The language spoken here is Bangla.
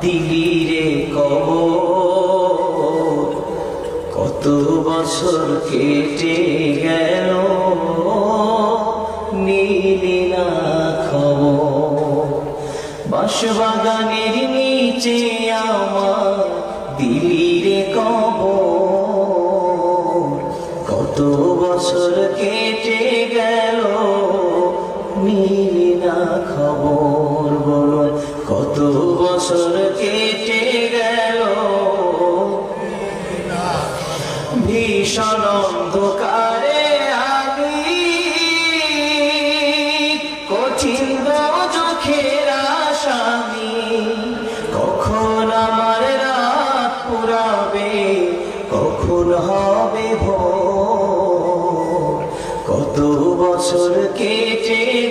দিলি রে কবর। কত বছর কেটে গেল নীলি না খবর। বাঁশবাগানের নিচে আমার দিলি রে কবর। কত বছর কেটে গেল নীলি না খবর বছর কেটে গেল। ভীষণ অন্ধকারে আমি কঠিন চোখের আসামি। কখন আমার রাত পুরাবে, কখন হবে ভোর? কত বছর কেটে